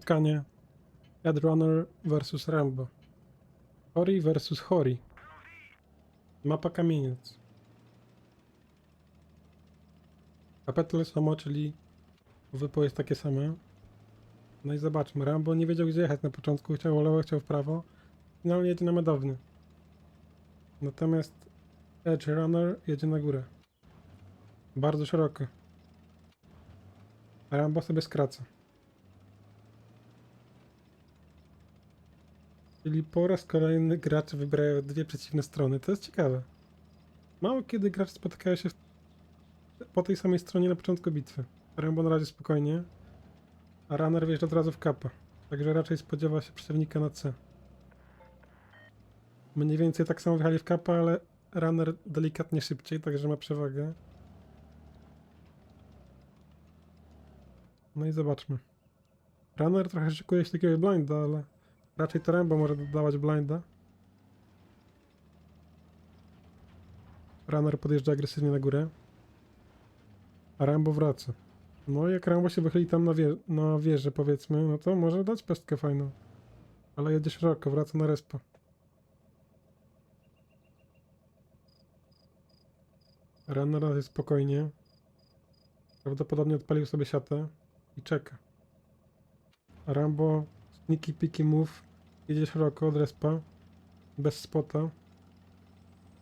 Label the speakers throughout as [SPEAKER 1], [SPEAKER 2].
[SPEAKER 1] spotkanie Headrunner vs Rambo. Hori vs Hori. Mapa kamieniec. AP tyle samo, czyli wypo jest takie same. No i zobaczmy, Rambo nie wiedział gdzie jechać na początku, chciał w lewo, chciał w prawo. Finalnie jedzie na medowny. Natomiast Edge Runner jedzie na górę. Bardzo szeroko. Rambo sobie skraca. Czyli po raz kolejny gracze wybierają dwie przeciwne strony. To jest ciekawe. Mało kiedy gracze spotykają się w... po tej samej stronie na początku bitwy. Rambo na razie spokojnie, a Runner wjeżdża od razu w kapa. Także raczej spodziewa się przeciwnika na C. Mniej więcej tak samo wjechali w kapa, ale Runner delikatnie szybciej, także ma przewagę. No i zobaczmy. Runner trochę szykuje się takiego blinda, ale raczej to Rambo może dodawać blinda. Runner podjeżdża agresywnie na górę. A Rambo wraca. No jak Rambo się wychyli tam na, wie na wieżę powiedzmy, no to może dać pestkę fajną. Ale jedzie szeroko, wraca na respa. Runner jest spokojnie. Prawdopodobnie odpalił sobie siatę i czeka. Rambo sneaky piki move jedzie szeroko od respa. Bez spota.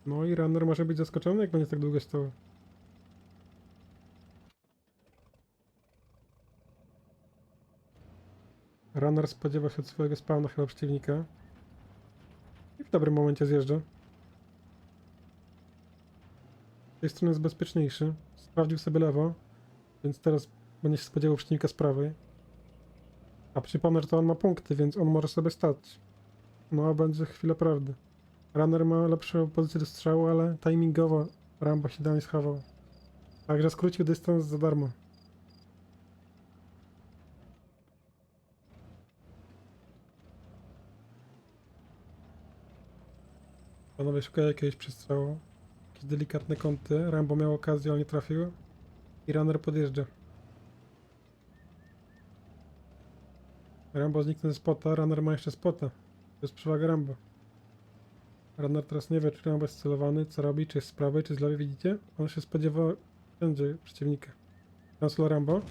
[SPEAKER 1] No i runner może być zaskoczony, jak będzie tak długo stał. Runner spodziewa się od swojego spawna chyba przeciwnika. I w dobrym momencie zjeżdża. Z tej strony jest bezpieczniejszy. Sprawdził sobie lewo, więc teraz będzie się spodziewał przeciwnika z prawej. A przypomnę, że to on ma punkty, więc on może sobie stać. No będzie chwilę prawdy. Runner ma lepszą pozycję do strzału, ale timingowo Rambo się dalej schował. Także skrócił dystans za darmo. Panowie szukają jakiegoś przestrzału. Jakieś delikatne kąty. Rambo miał okazję, ale nie trafił. I runner podjeżdża. Rambo zniknął ze spota, runner ma jeszcze spota. To jest przewaga Rambo. Runner teraz nie wie, czy Rambo jest celowany, co robi, czy jest z prawej, czy z lewej, widzicie? On się spodziewa wszędzie przeciwnika. Cancel Rambo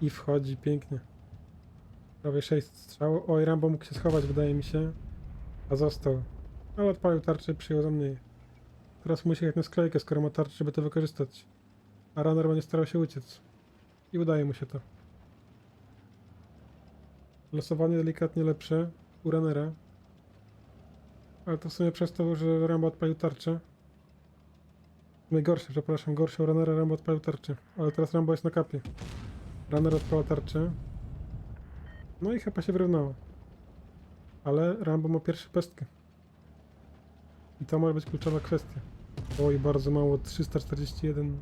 [SPEAKER 1] i wchodzi pięknie. Prawie 6 strzał. Oj, Rambo mógł się schować, wydaje mi się. A został. Ale odpalił tarczę i przyjął za mniej. Teraz musi jechać na sklejkę, skoro ma tarczę, żeby to wykorzystać. A runner będzie starał się uciec. I udaje mu się to. Losowanie delikatnie lepsze u runnera. Ale to w sumie przez to, że Rambo odpalił tarczę. Najgorsze, przepraszam, gorsze u runnera Rambo odpalił tarczę. Ale teraz Rambo jest na kapie. Runner odpala tarczę. No i chyba się wyrównało. Ale Rambo ma pierwszą pestkę. I to może być kluczowa kwestia. Oj, bardzo mało, 341.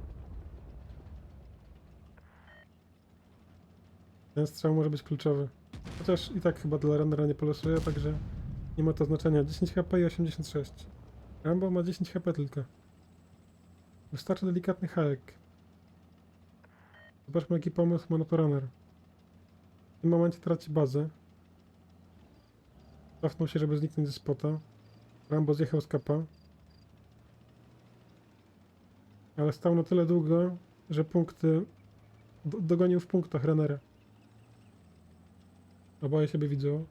[SPEAKER 1] Ten strzał może być kluczowy. Chociaż i tak chyba dla runnera nie polosuje, także nie ma to znaczenia. 10 HP i 86. Rambo ma 10 HP tylko. Wystarczy delikatny hajek. Zobaczmy jaki pomysł ma na to runner. W tym momencie traci bazę. Cofnął się, żeby zniknąć ze spota. Rambo zjechał z kapa. Ale stał na tyle długo, że punkty... Do, dogonił w punktach runnera. Oboje siebie widzą.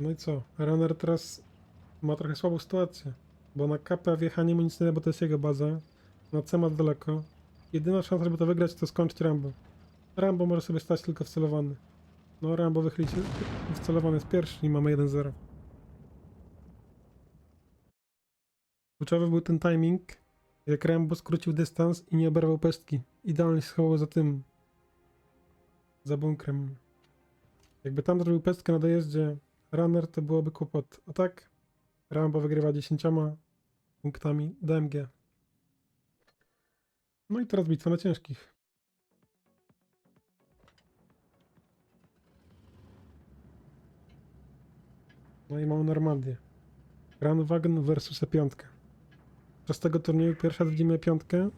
[SPEAKER 1] No i co? Runner teraz ma trochę słabą sytuację. Bo na kapę wjechanie mu nic nie da, bo to jest jego baza. Na C ma daleko. Jedyna szansa, żeby to wygrać, to skończyć Rambo. Rambo może sobie stać tylko wcelowany. No, Rambo wychyli się wcelowany jest pierwszy i mamy 1-0. Kluczowy był ten timing, jak Rambo skrócił dystans i nie oberwał pestki. Idealnie schował za tym. Za bunkrem. Jakby tam zrobił pestkę na dojeździe runner, to byłoby kłopot. A tak Rambo wygrywa 10 punktami DMG. No i teraz bitwa na ciężkich. No i mamy Normandię. Grandwagen versus E5. Przez tego turnieju pierwszy raz widzimy piątkę.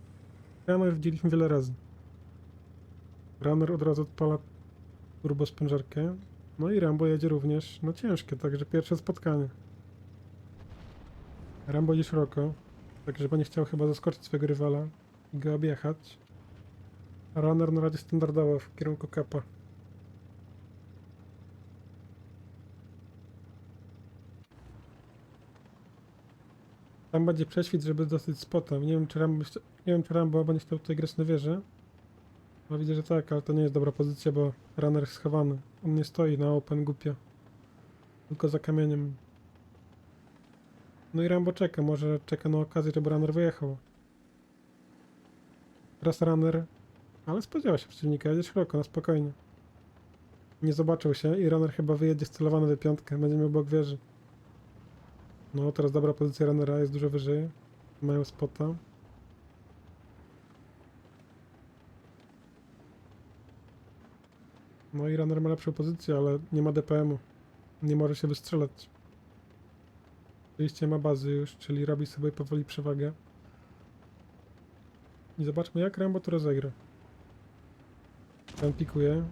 [SPEAKER 1] Runner widzieliśmy wiele razy. Runner od razu odpala turbo sprężarkę. No i Rambo jedzie również na ciężkie, także pierwsze spotkanie. Rambo idzie szeroko, tak żeby nie chciał chyba zaskoczyć swojego rywala i go objechać. A Runner na razie standardowo w kierunku kapa. Tam będzie prześwit, żeby dosyć spota. Nie wiem, czy Rambo, nie wiem, czy Rambo będzie chciał tutaj grać na wieżę. No widzę, że tak, ale to nie jest dobra pozycja, bo runner jest schowany. On nie stoi na open głupio. Tylko za kamieniem. No i Rambo czeka, może czeka na okazję, żeby runner wyjechał. Teraz runner, ale spodziewa się przeciwnika, jedzie szeroko, na spokojnie. Nie zobaczył się i runner chyba wyjedzie scelowany do piątkę, będzie miał bok wieży. No, teraz dobra pozycja runnera, jest dużo wyżej. Mają spota. No i runner ma lepszą pozycję, ale nie ma DPM-u. Nie może się wystrzelać. Oczywiście ma bazy już, czyli robi sobie powoli przewagę. I zobaczmy jak Rambo to rozegra. Ten pikuje.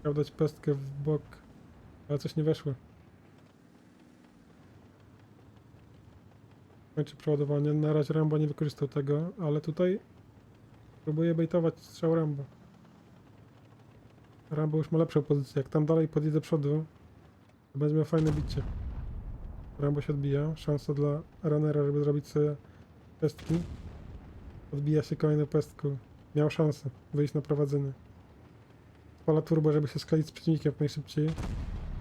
[SPEAKER 1] Chciał dać pestkę w bok, ale coś nie weszło. Kończy przeładowanie. Na razie Rambo nie wykorzystał tego, ale tutaj próbuje bejtować strzał Rambo. Rambo już ma lepszą pozycję. Jak tam dalej podjedzie do przodu, to będzie miał fajne bicie. Rambo się odbija. Szansa dla runnera, żeby zrobić sobie pestki. Odbija się kolejną pestką. Miał szansę wyjść na prowadzenie. Spala turbo, żeby się skleić z przeciwnikiem najszybciej.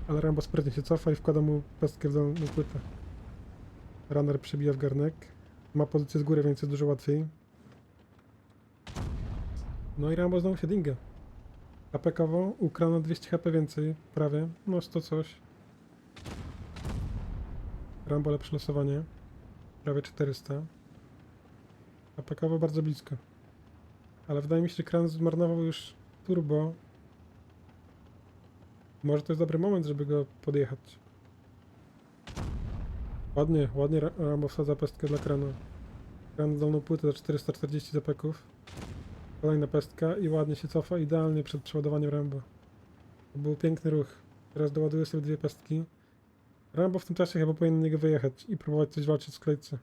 [SPEAKER 1] Ale Rambo sprytnie się cofa i wkłada mu pestkę w dolną płytę. Runner przebija w garnek. Ma pozycję z góry, więc jest dużo łatwiej. No i Rambo znowu się dinga. APK-owo ukrano 200 HP więcej, prawie. No 100 coś. Rambo lepsze losowanie. Prawie 400. APK-owo bardzo blisko. Ale wydaje mi się, że Kran zmarnował już turbo. Może to jest dobry moment, żeby go podjechać. Ładnie, ładnie Ra- Rambo wsadza pestkę dla Krana. Kran dolną płytę za 440 zapeków. Kolejna pestka i ładnie się cofa, idealnie przed przeładowaniem Rambo. To był piękny ruch. Teraz doładuje sobie dwie pestki. Rambo w tym czasie chyba powinien niego wyjechać i próbować coś walczyć w sklejce.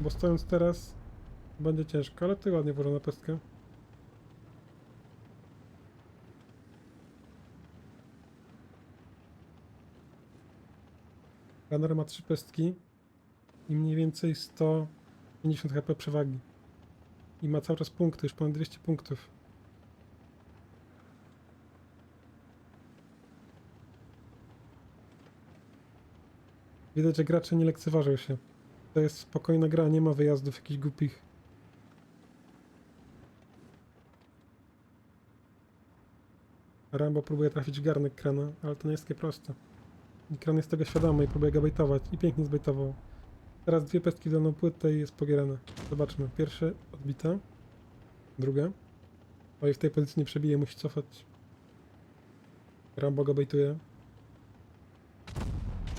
[SPEAKER 1] Bo stojąc teraz będzie ciężko, ale tutaj ładnie włożona pestka. Runner ma trzy pestki i mniej więcej 150 HP przewagi. I ma cały czas punkty, już ponad 200 punktów. Widać, że gracze nie lekceważą się. To jest spokojna gra, nie ma wyjazdów jakichś głupich. Rambo próbuje trafić w garnek krana, ale to nie jest takie proste. I kran jest tego świadomy i próbuje go bejtować. I pięknie zbejtował. Teraz dwie pestki w dolną płytę i jest pogierane. Zobaczmy. Pierwsze odbite. Druga. Oj, w tej pozycji nie przebije, musi cofać. Rambo go bejtuje.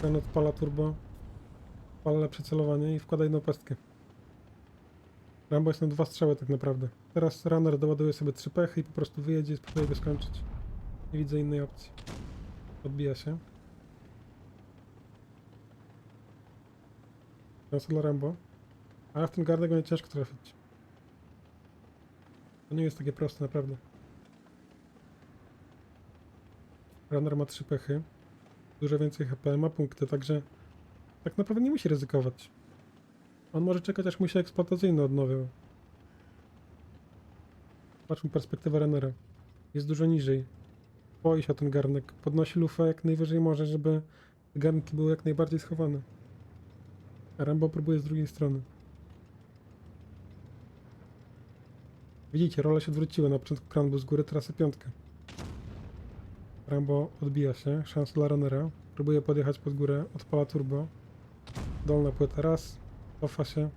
[SPEAKER 1] Ten odpala turbo. Odpala lepsze celowanie i wkłada jedną pestkę. Rambo jest na dwa strzały tak naprawdę. Teraz runner doładuje sobie trzy pechy i po prostu wyjedzie i spróbuje go skończyć. Nie widzę innej opcji. Odbija się. Szansa dla Rambo. Ale w ten garnek będzie ciężko trafić. To nie jest takie proste, naprawdę. Runner ma trzy pechy. Dużo więcej HP, ma punkty, także tak naprawdę nie musi ryzykować. On może czekać, aż mu się eksploatacyjny odnowią. Patrzmy perspektywę runnera. Jest dużo niżej. Boi się o ten garnek. Podnosi lufę jak najwyżej może, żeby garnki były jak najbardziej schowane. Rambo próbuje z drugiej strony. Widzicie, role się odwróciły. Na początku kran był z góry, teraz jest piątka. Rambo odbija się, szansa dla runnera. Próbuje podjechać pod górę, odpala turbo. Dolna płyta raz, cofa się.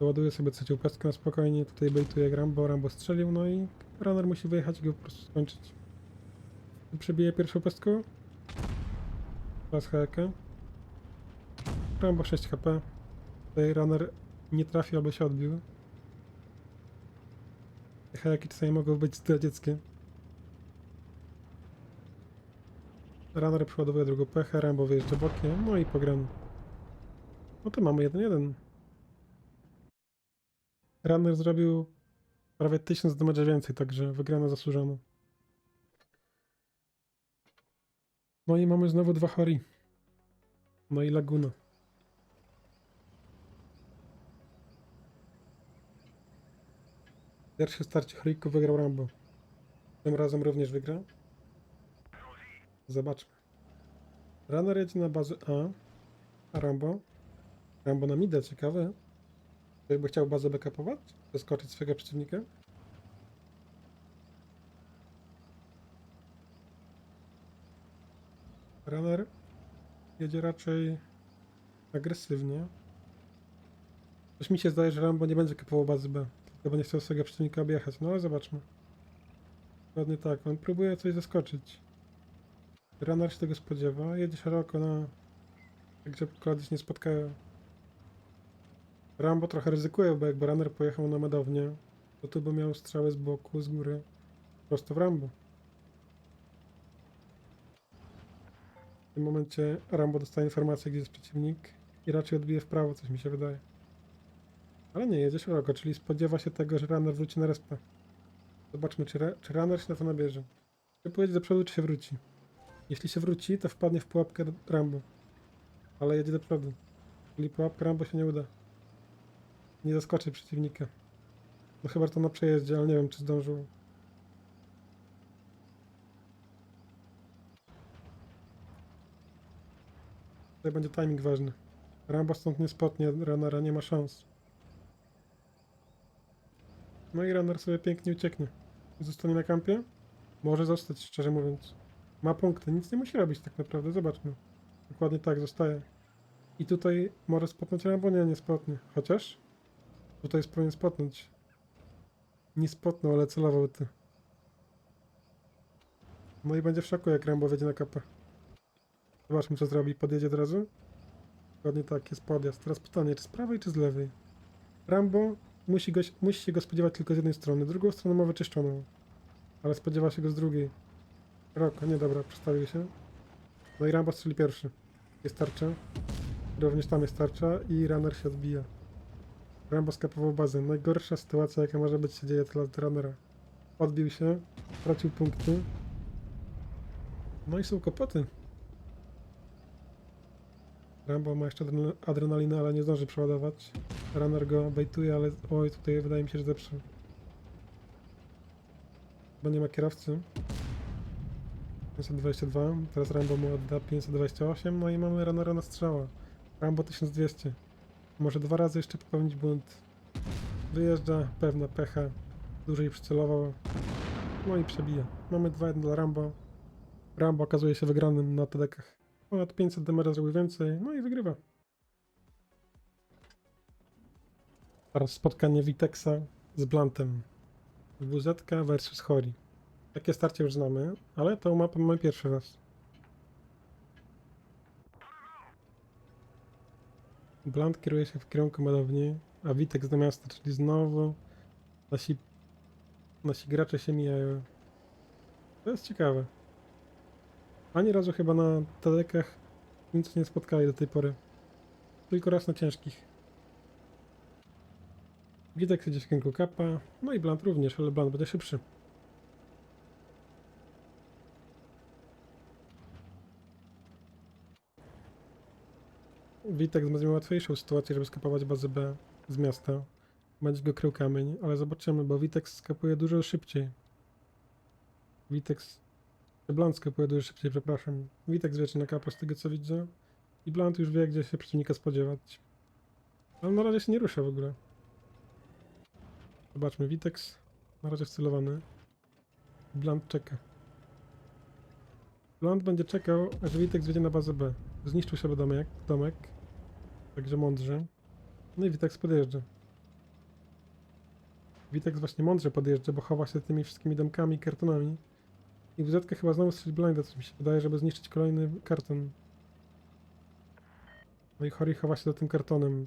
[SPEAKER 1] Doładuje sobie trzecią pestkę na spokojnie, tutaj bejtuje Rambo, Rambo strzelił, no i runner musi wyjechać i go po prostu skończyć. Przebije pierwszą pestką. Teraz hajakę. Rambo 6 HP. Tutaj runner nie trafi albo się odbił. Hejaki czasami mogą być zdradzieckie. Runner przeładowuje drugą pechę, Rambo wyjeżdża bokiem, no i pogramy. No to mamy 1-1. Runner zrobił prawie 1000 damage więcej, także wygrana zasłużona. No i mamy znowu dwa Hori. No i Laguna. Pierwsze starcie Horiku wygrał Rambo. Tym razem również wygra. Zobaczmy. Runner jedzie na bazę A, a Rambo? Rambo na mida, ciekawe. Ktoś by chciał bazę backupować? Zaskoczyć swojego przeciwnika? Runner jedzie raczej agresywnie. Coś mi się zdaje, że Rambo nie będzie kupował bazy B, tylko będzie chciał swojego przeciwnika objechać. No ale zobaczmy. Dokładnie tak, on próbuje coś zaskoczyć. Runner się tego spodziewa, jedzie szeroko na... Żeby koledzy nie spotkają. Rambo trochę ryzykuje, bo jakby runner pojechał na medownię, to tu by miał strzały z boku, z góry, prosto w Rambo. W tym momencie Rambo dostaje informację, gdzie jest przeciwnik i raczej odbije w prawo, coś mi się wydaje. Ale nie, jedzie szeroko, czyli spodziewa się tego, że runner wróci na respę. Zobaczmy, czy, czy runner się na to nabierze. Czy pojedzie do przodu, czy się wróci. Jeśli się wróci, to wpadnie w pułapkę Rambo. Ale jedzie do przodu. Czyli pułapka Rambo się nie uda. Nie zaskoczy przeciwnika. No chyba to na przejeździe, ale nie wiem czy zdążył. Tutaj będzie timing ważny. Rambo stąd nie spotnie, runnera nie ma szans. No i runner sobie pięknie ucieknie. Zostanie na kampie? Może zostać, szczerze mówiąc. Ma punkty, nic nie musi robić tak naprawdę, zobaczmy. Dokładnie tak, zostaje. I tutaj może spotnąć Rambo? Nie, nie spotnie. Chociaż? Tutaj jest powinien spotnąć. Nie spotnął, ale celował ty. No i będzie w szoku, jak Rambo wejdzie na kapę. Zobaczmy, co zrobi. Podjedzie od razu? Dokładnie tak, jest podjazd. Teraz pytanie, czy z prawej, czy z lewej? Rambo musi, go, musi się go spodziewać tylko z jednej strony. Drugą stronę ma wyczyszczoną. Ale spodziewa się go z drugiej. Roko, nie dobra, przestawił się. No i Rambo strzeli pierwszy. Jest tarcza. Również tam jest tarcza i runner się odbija. Rambo skapował bazę. Najgorsza sytuacja, jaka może być, się dzieje dla runnera. Odbił się, stracił punkty. No i są kłopoty. Rambo ma jeszcze adrenal- adrenalinę, ale nie zdąży przeładować. Runner go bejtuje, ale oj, tutaj wydaje mi się, że zepsuł. Bo nie ma kierowcy. 522, teraz Rambo mu odda 528, no i mamy runnera na strzała. Rambo 1200. Może dwa razy jeszcze popełnić błąd. Wyjeżdża, pewna pecha. Dłużej przycelował. No i przebija. Mamy 2-1 dla Rambo. Rambo okazuje się wygranym na TDK-ach. Ponad 500 demera zrobił więcej, no i wygrywa. Teraz spotkanie Witexa z Blantem. WZ versus Hori. Takie starcie już znamy, ale tą mapę mamy pierwszy raz. Blunt kieruje się w kierunku malowni, a Witek do miasta, czyli znowu nasi, nasi gracze się mijają. To jest ciekawe. Ani razu chyba na telekach nic nie spotkali do tej pory. Tylko raz na ciężkich. Witek siedzi w kapa, no i Blunt również, ale Blunt będzie szybszy. Witek będzie łatwiejszą sytuację, żeby skapować bazę B z miasta. Będzie go krył kamień, ale zobaczymy, bo Witek skapuje dużo szybciej. Witek... Skapuje dużo szybciej, przepraszam. Witek zwieczy na kapo z tego co widzę. I Blunt już wie, gdzie się przeciwnika spodziewać. Ale na razie się nie rusza w ogóle. Zobaczmy, Witex na razie wcelowany. Blunt czeka. Blunt będzie czekał, aż Witex wjedzie na bazę B. Zniszczył sobie domek, domek. Także mądrze. No i Witex podjeżdża. Witex właśnie mądrze podjeżdża, bo chowa się tymi wszystkimi domkami kartonami. I WZ chyba znowu strzeli blinda, coś mi się wydaje, żeby zniszczyć kolejny karton. No i Hori chowa się za tym kartonem.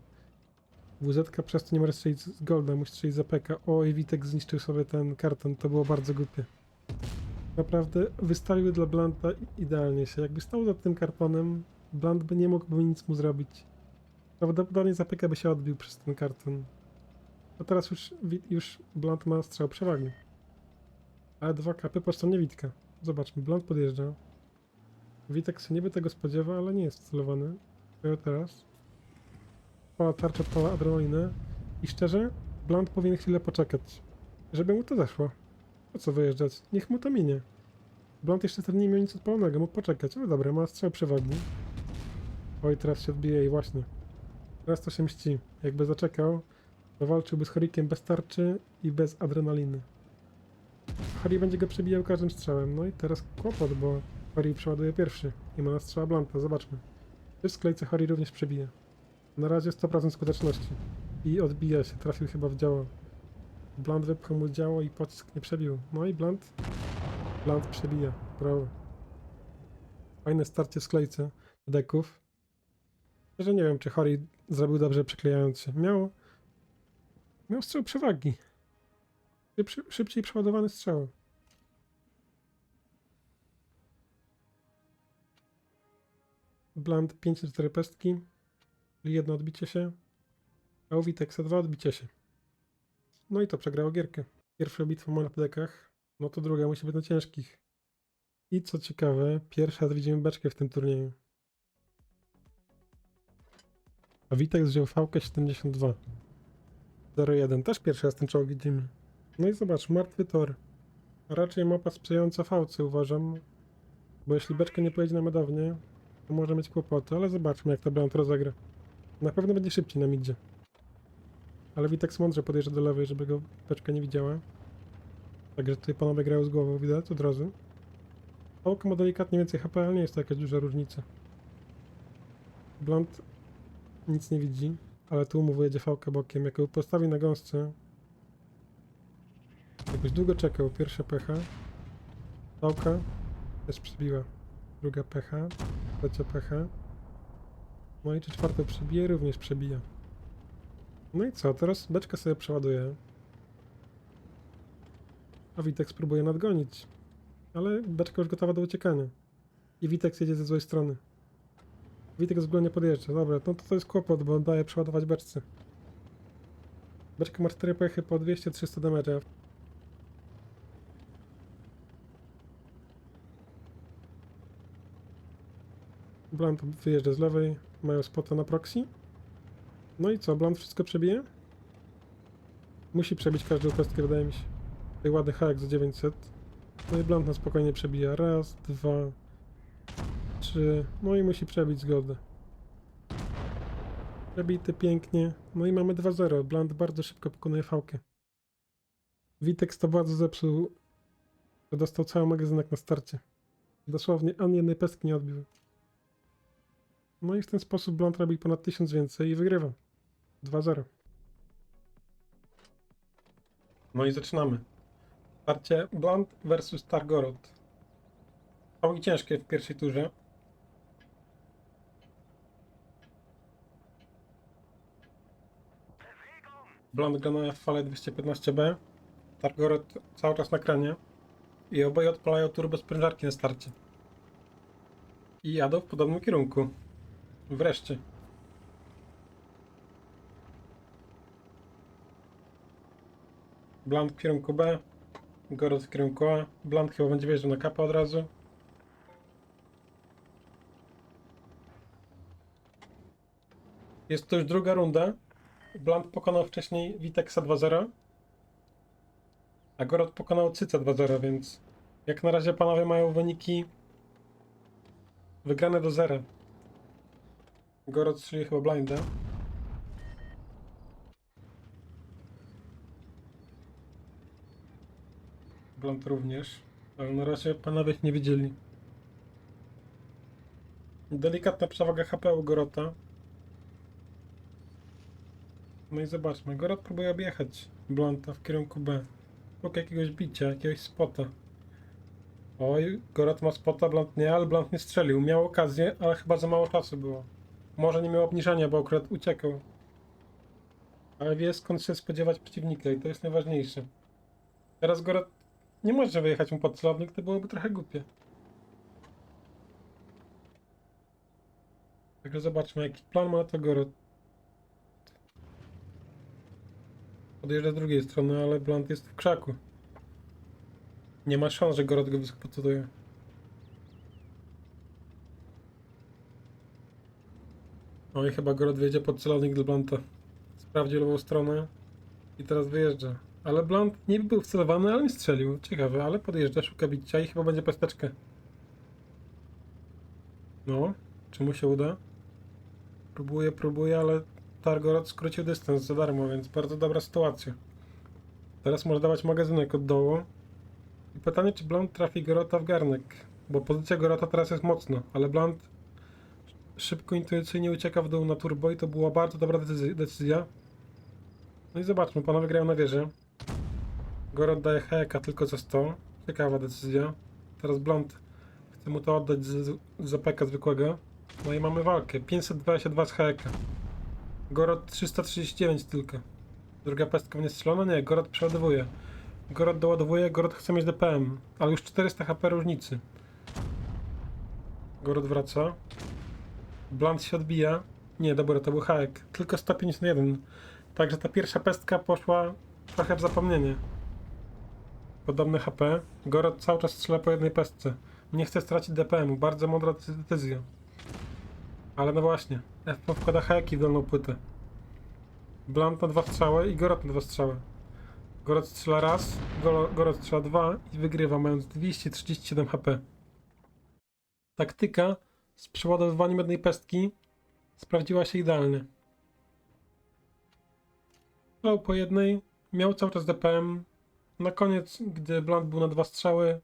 [SPEAKER 1] WZ przez to nie może strzelić z Golda, musi strzelić za PK. O, i Witek zniszczył sobie ten karton, to było bardzo głupie. Naprawdę wystawił dla Blanta idealnie się. Jakby stał za tym kartonem, Blant by nie mógłby nic mu zrobić. Prawdopodobnie za PK by się odbił przez ten karton. A teraz już, już Blant ma strzał przewagi. Ale dwa kapy po stronie Witka. Zobaczmy, Blant podjeżdża. Witek się niby tego spodziewa, ale nie jest celowany. Dopiero teraz. Pała tarcza, pała adrenalinę. I szczerze, Blunt powinien chwilę poczekać, żeby mu to zeszło. Po co wyjeżdżać? Niech mu to minie. Blunt jeszcze wtedy nie miał nic odpalonego, mógł poczekać. Ale dobra, ma strzał przewagi. Oj, teraz się odbije i właśnie. Teraz to się mści. Jakby zaczekał, to walczyłby z Horikiem bez tarczy i bez adrenaliny. Hori będzie go przebijał każdym strzałem. No i teraz kłopot, bo Hori przeładuje pierwszy i ma na strzała Blanta. Zobaczmy. Czy w sklejce Hori również przebije. Na razie 100% skuteczności. I odbija się, trafił chyba w działo. Blunt wypchał mu działo i pocisk nie przebił. No i Blunt... Blunt przebija. Brawo. Fajne starcie w sklejce deków. Że nie wiem, czy Hori zrobił dobrze przyklejając się. Miał... Miał strzał przewagi. Szybciej przeładowany strzał. Blunt 5 na 4 pestki. Czyli jedno odbicie się. A u Witeksa dwa odbicie się. No i to przegrało gierkę. Pierwsza bitwa ma na dekach, no to druga musi być na ciężkich. I co ciekawe, pierwszy raz widzimy beczkę w tym turnieju. A Witek wziął VK 72. 01. Też pierwszy raz ten czołg widzimy. No i zobacz, martwy tor. Raczej mapa sprzyjająca fałce uważam. Bo jeśli beczka nie pojedzie na medownię, to może mieć kłopoty, ale zobaczmy jak to Blunt rozegra. Na pewno będzie szybciej na midzie. Ale Witek mądrze podjeżdża do lewej, żeby go beczka nie widziała. Także tutaj panowie grają z głową, widać od razu. Pałka ma delikatnie więcej HP, ale nie jest to jakaś duża różnica. Blunt nic nie widzi, ale tu mu wyjedzie fałka bokiem. Jak ją postawi na gąsce, jakoś długo czekał. Pierwsza pecha. Fałka też przybiła. Druga pecha. Trzecia pecha. No i czy czwartą przebije? Również przebija. No i co? Teraz beczka sobie przeładuje. A Witek spróbuje nadgonić. Ale beczka już gotowa do uciekania. I Witek jedzie ze złej strony. Witek z nie podjeżdża. Dobra, no to to jest kłopot, bo daje przeładować beczce. Beczka ma 4 pechy po 200-300 damage'a. Blunt wyjeżdża z lewej, mają spota na proxy. No i co, Blunt wszystko przebije? Musi przebić każdą pestkę, wydaje mi się. Tutaj ładny hack za 900. No i Blunt na spokojnie przebija. Raz, dwa, trzy. No i musi przebić zgodę. Przebity pięknie. No i mamy 2-0. Blunt bardzo szybko pokonuje fałkę. Witek to bardzo zepsuł. Dostał cały magazynek na starcie. Dosłownie ani jednej pestki nie odbił. No i w ten sposób Blunt robi ponad 1000 więcej i wygrywa. 2-0. No i zaczynamy. Starcie Blunt versus Targorod. Całkiem ciężkie w pierwszej turze. Blunt gra na fale 215B. Targorod cały czas na kranie. I oboje odpalają turbo sprężarki na starcie. I jadą w podobnym kierunku. Wreszcie. Blunt w kierunku B. Gorod w kierunku A. Blunt chyba będzie wjeżdżał na kapę od razu. Jest to już druga runda. Blunt pokonał wcześniej Witeksa 2-0. A Gorod pokonał Cyca 2-0, więc jak na razie panowie mają wyniki wygrane do zera. Gorod strzelił chyba blinda. Blunt również. Ale na razie panowie ich nie widzieli. Delikatna przewaga HP u Gorota. No i zobaczmy. Gorot próbuje objechać Blanta w kierunku B. Szukaj jakiegoś bicia, jakiegoś spota. Oj, Gorot ma spota, Blunt nie, ale Blunt nie strzelił. Miał okazję, ale chyba za mało czasu było. Może nie miał obniżania, bo akurat uciekał. Ale wie skąd się spodziewać przeciwnika i to jest najważniejsze. Teraz Gorot nie może wyjechać mu pod celownik, to byłoby trochę głupie. Także zobaczmy, jaki plan ma to Gorot. Podjeżdża z drugiej strony, ale Blunt jest w krzaku. Nie ma szans, że Gorot go wyskopocuje. No i chyba Gorot wjedzie pod celownik dla Blanta. Sprawdzi lewą stronę i teraz wyjeżdża. Ale Blunt nie był wcelowany, ale nie strzelił. Ciekawe, ale podjeżdża, szuka bicia i chyba będzie pesteczkę. No, czy mu się uda? Próbuje, próbuje, ale Targorod skrócił dystans za darmo, więc bardzo dobra sytuacja. Teraz może dawać magazynek od dołu. I pytanie, czy Blunt trafi Gorota w garnek. Bo pozycja Gorota teraz jest mocno, ale Blunt szybko, intuicyjnie ucieka w dół na turbo i to była bardzo dobra decyzja-. No i zobaczmy, panowie grają na wieży. Gorot daje heka tylko za 100. Ciekawa decyzja. Teraz Blunt chce mu to oddać z, z, zwykłego. No i mamy walkę. 522 z heka. Gorot 339 tylko. Druga pestka nie strzelona? Nie, Gorot przeładowuje. Gorot doładowuje, Gorot chce mieć DPM, ale już 400 HP różnicy. Gorot wraca. Blunt się odbija. Nie, dobra, to był haek. Tylko 151. Także ta pierwsza pestka poszła trochę w zapomnienie. Podobne HP. Gorot cały czas strzela po jednej pestce. Nie chce stracić DPM-u. Bardzo mądra decyzja. Ale no właśnie. FP wkłada haki w dolną płytę. Blunt na dwa strzały i Gorot na dwa strzały. Gorot strzela raz, Gorot strzela dwa i wygrywa mając 237 HP. Taktyka z przeładowywaniem jednej pestki sprawdziła się idealnie. Strzelał po jednej, miał cały czas DPM. Na koniec, gdy Blunt był na dwa strzały,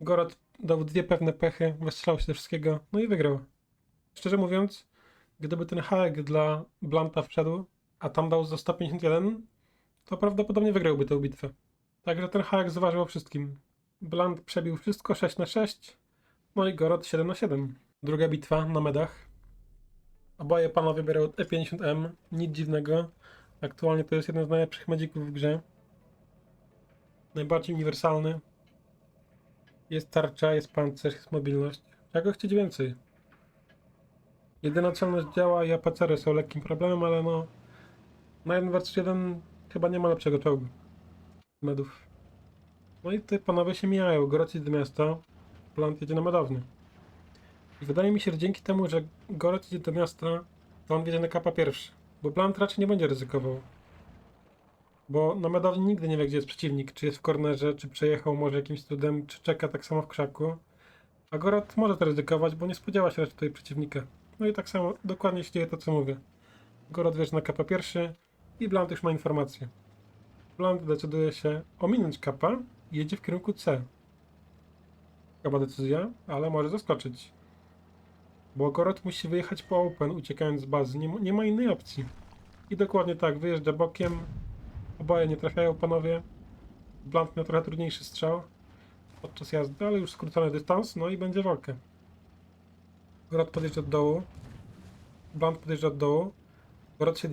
[SPEAKER 1] Gorot dał dwie pewne pechy, wystrzelał się ze wszystkiego, no i wygrał. Szczerze mówiąc, gdyby ten hack dla Blanta wszedł, a tam dał za 151, to prawdopodobnie wygrałby tę bitwę. Także ten hack zważył o wszystkim. Blunt przebił wszystko 6 na 6, no i Gorot 7 na 7. Druga bitwa na medach. Oboje panowie biorą E50M, nic dziwnego. Aktualnie to jest jeden z najlepszych medzików w grze. Najbardziej uniwersalny. Jest tarcza, jest pancerz, jest mobilność. Czego chcieć więcej? Jedyna celność działa i APCR są lekkim problemem, ale no... Na 1 vs 1 chyba nie ma lepszego czołgu. Medów. No i tutaj panowie się mijają. Idzie do miasta, Blunt jedzie na medowny. I wydaje mi się, że dzięki temu, że Gorot idzie do miasta, to on wiedzie na kapa pierwszy. Bo Blunt raczej nie będzie ryzykował. Bo na medowni nigdy nie wie, gdzie jest przeciwnik. Czy jest w kornerze, czy przejechał może jakimś cudem, czy czeka tak samo w krzaku. A Gorot może to ryzykować, bo nie spodziewa się raczej tutaj przeciwnika. No i tak samo dokładnie się dzieje to, co mówię. Gorot wierzy na kapa pierwszy i Blunt już ma informację. Blunt decyduje się ominąć kapa i jedzie w kierunku C. Chyba decyzja, ale może zaskoczyć. Bo Gorot musi wyjechać po open, uciekając z bazy. Nie, nie ma innej opcji. I dokładnie tak, wyjeżdża bokiem. Oboje nie trafiają panowie. Blunt miał trochę trudniejszy strzał podczas jazdy, ale już skrócony dystans, no i będzie walka. Gorot podjeżdża od dołu. Blunt podjeżdża od dołu. Gorot się.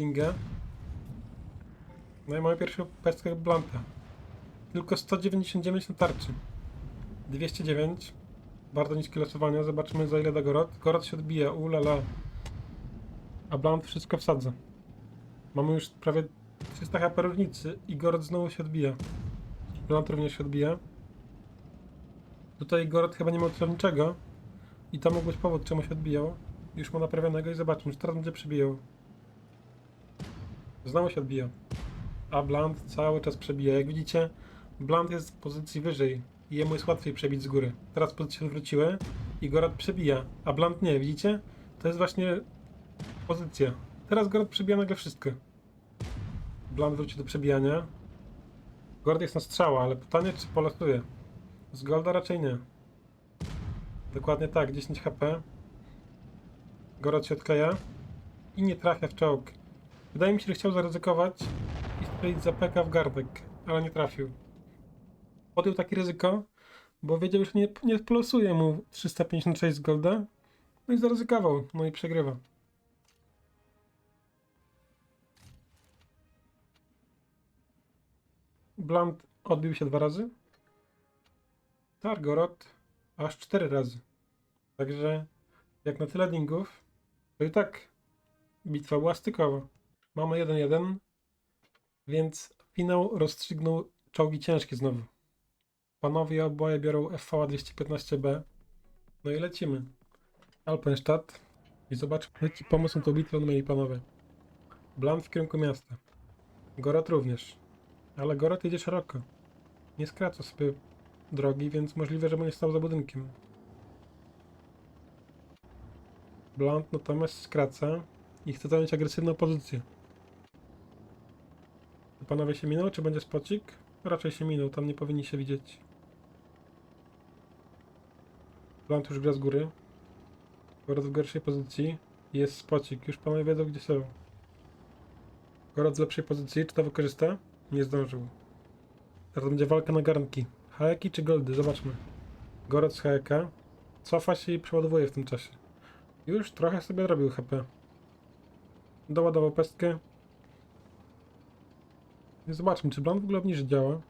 [SPEAKER 1] No i mamy pierwszą pestkę Blanta. Tylko 199 na tarczy. 209. Bardzo niskie losowania. Zobaczymy za ile da Gorot. Gorot się odbija. Ulala. A Blunt wszystko wsadza. Mamy już prawie 300 HP różnicy i Gorot znowu się odbija. Blunt również się odbija. Tutaj Gorot chyba nie miał celowniczego. I to mógł być powód, czemu się odbijał. Już ma naprawionego i zobaczmy, czy teraz będzie przebijał. Znowu się odbija. A Blunt cały czas przebija. Jak widzicie, Blunt jest w pozycji wyżej. I jemu jest łatwiej przebić z góry. Teraz pozycje odwróciły i Gorot przebija. A Blunt nie, widzicie? To jest właśnie pozycja. Teraz Gorot przebija nagle wszystko. Blunt wróci do przebijania. Gorot jest na strzała, ale pytanie, czy polosuje. Z Golda raczej nie. Dokładnie tak, 10 HP. Gorot się odkleja i nie trafia w czołg. Wydaje mi się, że chciał zaryzykować i strzelić za peka w gardek, ale nie trafił. Podjął takie ryzyko, bo wiedział, że nie, nie polosuje mu 356 z golda, no i zaryzykował, no i przegrywa. Blunt odbił się dwa razy. Targorod aż cztery razy. Także jak na tyle dingów, to i tak bitwa była stykowa. Mamy 1-1, więc finał rozstrzygnął czołgi ciężkie znowu. Panowie oboje biorą FV 215B. No i lecimy. Alpenstadt. I zobaczmy, jaki pomysł tą bitwę mieli panowie. Blunt w kierunku miasta. Gorat również. Ale Gorat jedzie szeroko. Nie skraca sobie drogi, więc możliwe, że będzie stał za budynkiem. Blunt natomiast skraca i chce zająć agresywną pozycję. Panowie się minął, czy będzie spocik? Raczej się minął, tam nie powinni się widzieć. Blunt już gra z góry. Gorat w gorszej pozycji. Jest spocik, już panowie wiedzą gdzie są. Gorat z lepszej pozycji, czy to wykorzysta? Nie zdążył. Teraz będzie walka na garnki. Haeki czy goldy? Zobaczmy. Gorat z Haeka. Cofa się i przeładowuje w tym czasie. Już trochę sobie robił HP. Doładował pestkę. Zobaczmy, czy Blanc w ogóle obniży działa.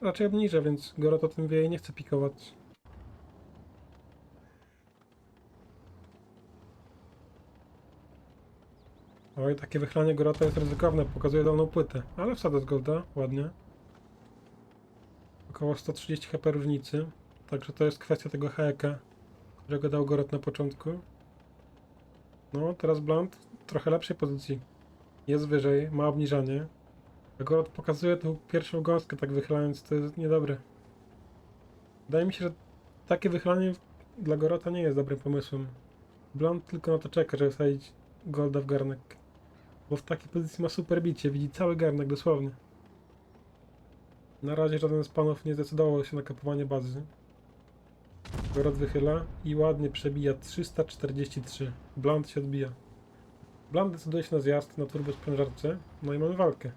[SPEAKER 1] Raczej obniża, więc Gorat o tym wie i nie chce pikować. Oj, takie wychlanie Gorata jest ryzykowne, pokazuje dolną płytę, ale wsada z golda, ładnie. Około 130 HP różnicy, także to jest kwestia tego haeka, którego dał Gorat na początku. No, teraz Blunt w trochę lepszej pozycji. Jest wyżej, ma obniżanie. A Gorat pokazuje tą pierwszą gąskę tak wychylając, to jest niedobre. Wydaje mi się, że takie wychylanie dla Gorota nie jest dobrym pomysłem. Blunt tylko na to czeka, żeby wsadzić Golda w garnek. Bo w takiej pozycji ma super bicie, widzi cały garnek dosłownie. Na razie żaden z panów nie zdecydował się na kapowanie bazy. Gorod wychyla i ładnie przebija 343. Blunt się odbija. Blunt decyduje się na zjazd na turbo sprężarce, no i mamy walkę.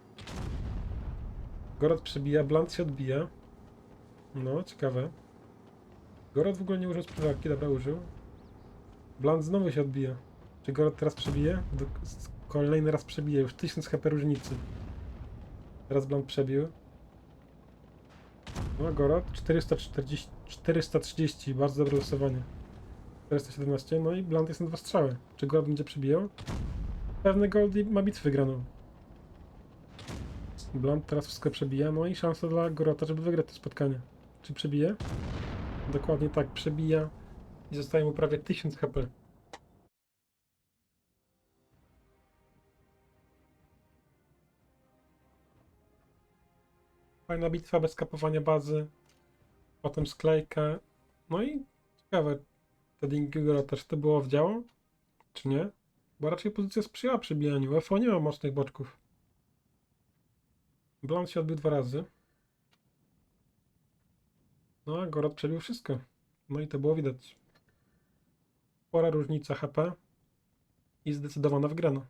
[SPEAKER 1] Gorod przebija, Blunt się odbija. No, ciekawe. Gorod w ogóle nie użył sprężarki, dobra, użył. Blunt znowu się odbija. Czy Gorod teraz przebije? Kolejny raz przebije, już 1000 HP różnicy. Teraz Blunt przebił. No, Gorod 440, 430, bardzo dobre losowanie. 417, no i Blunt jest na dwa strzały. Czy Gorod będzie przebijał? Pewny Gold ma bitwę wygraną. Blunt teraz wszystko przebija, no i szansa dla Gorota, żeby wygrać to spotkanie. Czy przebije? Dokładnie tak, przebija i zostaje mu prawie 1000 HP. Fajna bitwa bez kapowania bazy. Potem sklejka. No i ciekawe, te Dingigora też to było w działo? Czy nie? Bo raczej pozycja sprzyjała przebijaniu. UFO nie ma mocnych boczków. Blanc się odbił dwa razy. No a Gorot przebił wszystko. No i to było widać. Spora różnica HP i zdecydowana wygrana.